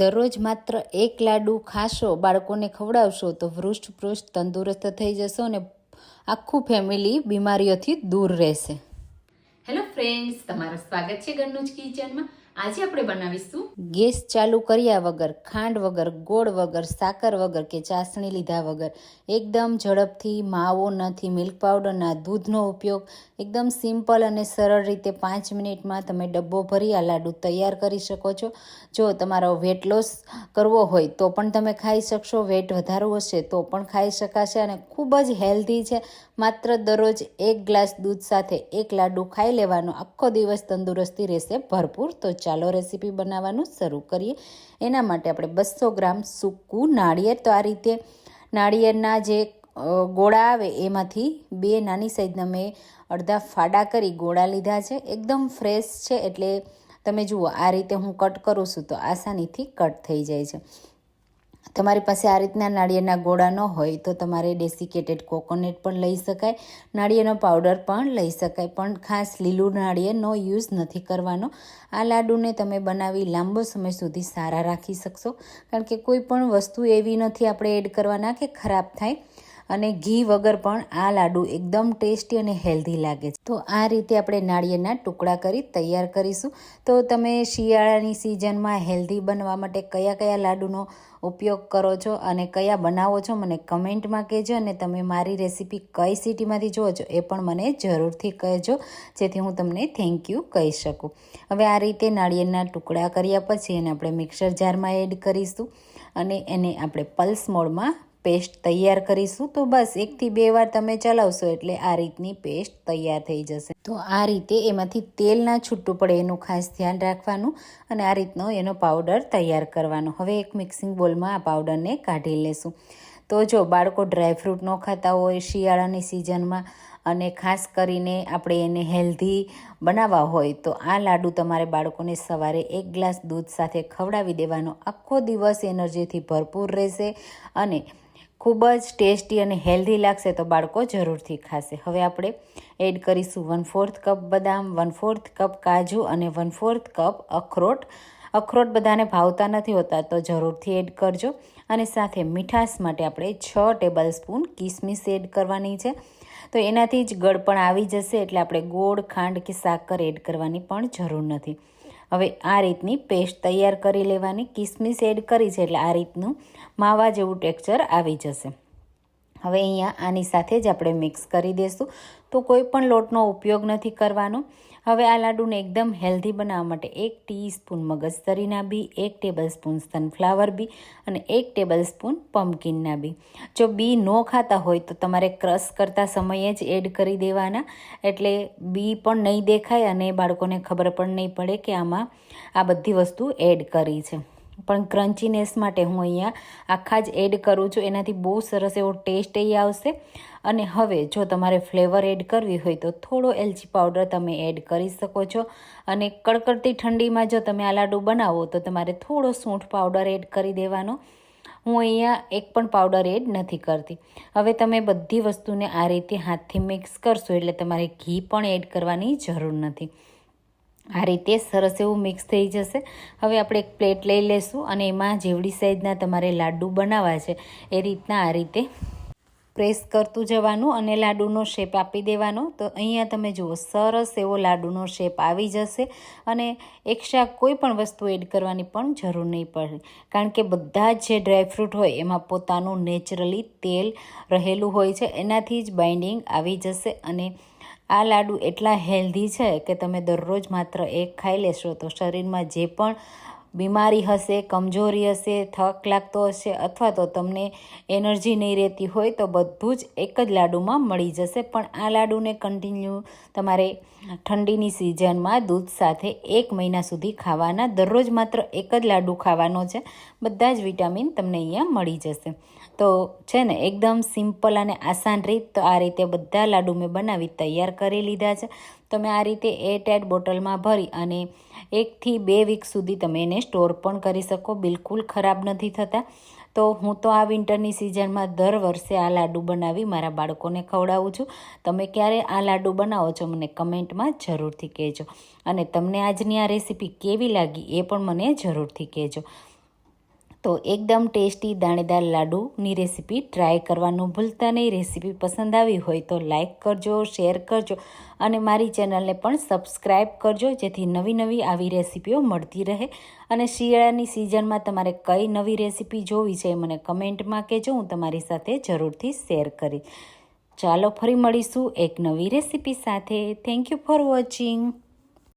દરરોજ માત્ર એક લાડુ ખાશો, બાળકોને ખવડાવશો, તો વૃષ્ઠપૃષ્ઠ તંદુરસ્ત થઈ જશો અને આખું ફેમિલી બીમારીઓથી દૂર રહેશે. હેલો ફ્રેન્ડ્સ તમારું સ્વાગત છે ઘરનું જ કિચનમાં. આજે આપણે બનાવીશું ગેસ ચાલુ કર્યા વગર, ખાંડ વગર, ગોળ વગર, સાકર વગર કે ચાસણી લીધા વગર. એકદમ ઝડપથી માવો નથી, મિલ્ક પાવડરના દૂધનો ઉપયોગ એકદમ સિમ્પલ અને સરળ રીતે પાંચ મિનિટમાં તમે ડબ્બો ભરી આ લાડુ તૈયાર કરી શકો છો. જો તમારો વેટ લોસ કરવો હોય તો પણ તમે ખાઈ શકશો, વેટ વધારવું હશે તો પણ ખાઈ શકાશે અને ખૂબ જ હેલ્ધી છે. માત્ર દરરોજ એક ગ્લાસ દૂધ સાથે એક લાડુ ખાઈ લેવાનો આખો દિવસ તંદુરસ્તી રહેશે. ભરપૂર. તો ચાલો રેસીપી બનાવવાનું શરૂ કરીએ. એના માટે આપણે બસો ગ્રામ સૂકું નાળિયેર. તો આ રીતે નાળિયેરના જે ગોળા આવે એમાંથી બે નાની સાઈઝના મેં અડધા ફાડા કરી ગોળા લીધા છે. એકદમ ફ્રેશ છે એટલે તમે જુઓ આ રીતે હું કટ કરું છું તો આસાનીથી કટ થઈ જાય છે. તમારી પાસે આ રીતના નાળિયેરના ગોળા ન હોય તો તમારે ડેસિકેટેડ કોકોનટ પણ લઈ શકાય, નાળિયેરનો પાવડર પણ લઈ શકાય. પણ ખાસ લીલું નાળિયેરનો યુઝ નથી કરવાનો. આ લાડુને તમે બનાવી લાંબો સમય સુધી સારા રાખી શકશો. કારણ કે કોઈ પણ વસ્તુ એવી નથી આપણે એડ કરવાના કે ખરાબ થાય. અને ઘી વગર પણ આ લાડુ એકદમ ટેસ્ટી અને હેલ્ધી લાગે છે. તો આ રીતે આપણે નાળિયેરના ટુકડા કરી તૈયાર કરીશું. તો તમે શિયાળાની સિઝનમાં હેલ્ધી બનવા માટે કયા કયા લાડુનો ઉપયોગ કરો છો અને કયા બનાવો છો મને કમેન્ટમાં કહેજો અને તમે મારી રેસીપી કઈ સિટીમાંથી જુઓ છો એ પણ મને જરૂરથી કહેજો, જેથી હું તમને થેન્ક યુ કહી શકું. હવે આ રીતે નાળિયેરના ટુકડા કર્યા પછી એને આપણે મિક્સર જારમાં એડ કરીશું અને એને આપણે પલ્સ મોડમાં પેસ્ટ તૈયાર કરીશું તો બસ એકથી બે વાર તમે ચલાવશો એટલે આ રીતની પેસ્ટ તૈયાર થઈ જશે. તો આ રીતે એમાંથી તેલ ના છૂટું પડે એનું ખાસ ધ્યાન રાખવાનું અને આ રીતનો એનો પાવડર તૈયાર કરવાનો. હવે એક મિક્સિંગ બોલમાં આ પાવડરને કાઢી લેશું. તો જો બાળકો ડ્રાયફ્રૂટ ન ખાતા હોય, શિયાળાની સિઝનમાં અને ખાસ કરીને આપણે એને હેલ્ધી બનાવવા હોય તો આ લાડુ તમારે બાળકોને સવારે એક ગ્લાસ દૂધ સાથે ખવડાવી દેવાનો. આખો દિવસ એનર્જીથી ભરપૂર રહેશે અને ખૂબ જ ટેસ્ટી અને હેલ્ધી લાગશે તો બાળકો જરૂરથી ખાશે. હવે આપણે એડ કરીશું વન ફોર્થ કપ બદામ, વન ફોર્થ કપ કાજુ અને વન ફોર્થ કપ અખરોટ. અખરોટ બધાને ભાવતા નથી હોતા તો જરૂરથી એડ કરજો. અને સાથે મીઠાશ માટે આપણે છ ટેબલ સ્પૂન કિસમિસ એડ કરવાની છે. તો એનાથી જ ગળપણ આવી જશે એટલે આપણે ગોળ, ખાંડ કે સાકર એડ કરવાની પણ જરૂર નથી. હવે આ રીતની પેસ્ટ તૈયાર કરી લેવાની, કિસમિસ એડ કરી છે એટલે આ રીતનું માવા જેવું ટેક્સચર આવી જશે. હવે અહીંયા આની સાથે જ આપણે મિક્સ કરી દઈશું તો કોઈ પણ લોટનો ઉપયોગ નથી કરવાનો. હવે આ લાડુને એકદમ હેલ્ધી બનાવવા માટે એક ટીસ્પૂન મગજતરીના બી એક ટેબલ સ્પૂન સનફ્લાવર બી અને એક ટેબલ સ્પૂન પમ્પકિનના બી જો બી ન ખાતા હોય તો તમારે ક્રશ કરતા સમયે જ એડ કરી દેવાના. એટલે બી પણ નહીં દેખાય અને બાળકોને ખબર પણ નહીં પડે કે આમાં આ બધી વસ્તુ એડ કરી છે. પણ ક્રન્ચીનેસ માટે હું અહીંયા આખા જ એડ કરું છું. એનાથી બહુ સરસ એવો ટેસ્ટ એ આવશે. અને હવે જો તમારે ફ્લેવર એડ કરવી હોય તો થોડો એલચી પાવડર તમે એડ કરી શકો છો. અને કડકડતી ઠંડીમાં જો તમે આ લાડુ બનાવો તો તમારે થોડો સૂંઠ પાવડર એડ કરી દેવાનો. હું અહીંયા એક પણ પાવડર એડ નથી કરતી. હવે તમે બધી વસ્તુને આ રીતે હાથથી મિક્સ કરશો એટલે તમારે ઘી પણ એડ કરવાની જરૂર નથી. આ રીતે સરસ એવું મિક્સ થઈ જશે. હવે આપણે એક પ્લેટ લઈ લેશું અને એમાં જેવડી સાઈઝના તમારે લાડુ બનાવવા છે. એ રીતના આ રીતે પ્રેસ કરતું જવાનું અને લાડુનો શેપ આપી દેવાનો. તો અહીંયા તમે જુઓ, સરસ એવો લાડુનો શેપ આવી જશે અને એક્સ્ટ્રા કોઈ પણ વસ્તુ એડ કરવાની પણ જરૂર નહીં પડે. કારણ કે બધા જ જે ડ્રાયફ્રૂટ હોય, એમાં પોતાનું નેચરલી તેલ રહેલું હોય છે. એનાથી જ બાઇન્ડિંગ આવી જશે અને આ લાડુ એટલા હેલ્ધી છે કે તમે દરરોજ માત્ર એક ખાઈ લેશો તો શરીરમાં જે પણ બીમારી હશે, કમજોરી હશે, થક લાગતો હશે અથવા તો તમને એનર્જી નહીં રહેતી હોય તો બધું જ એક જ લાડુમાં મળી જશે. પણ આ લાડુને કન્ટિન્યુ તમારે ઠંડીની સિઝનમાં દૂધ સાથે એક મહિના સુધી ખાવાના, દરરોજ માત્ર એક જ લાડુ ખાવાનો છે. બધા જ વિટામિન તમને અહીંયા મળી જશે. તો છે ને, એકદમ સિમ્પલ અને આસાન રીત તો આ રીતે બધા લાડુ મેં બનાવી, તૈયાર કરી લીધા છે. તમે આ રીતે એરટાઈટ બોટલમાં ભરી અને એકથી બે વીક સુધી તમે એને સ્ટોર પણ કરી શકો. બિલકુલ ખરાબ નથી થતા. તો હું તો આ વિન્ટરની સિઝનમાં દર વર્ષે આ લાડુ બનાવી મારા બાળકોને ખવડાવું છું. તમે ક્યારે આ લાડુ બનાવો છો મને કમેન્ટમાં જરૂરથી કહેજો. અને તમને આજની આ રેસીપી કેવી લાગી એ પણ મને જરૂરથી કહેજો. તો એકદમ ટેસ્ટી દાણેદાર લાડુની રેસીપી ટ્રાય કરવાનું ભૂલતા નહીં. રેસીપી પસંદ આવી હોય તો લાઇક કરજો, શેર કરજો અને મારી ચેનલને પણ સબસ્ક્રાઈબ કરજો જેથી નવી નવી આવી રેસીપીઓ મળતી રહે. અને શિયાળાની સિઝનમાં તમારે કઈ નવી રેસીપી જોવી છે મને કમેન્ટમાં કહેજો, હું તમારી સાથે જરૂરથી શેર કરીશ. ચાલો ફરી મળીશું એક નવી રેસીપી સાથે. Thank you for watching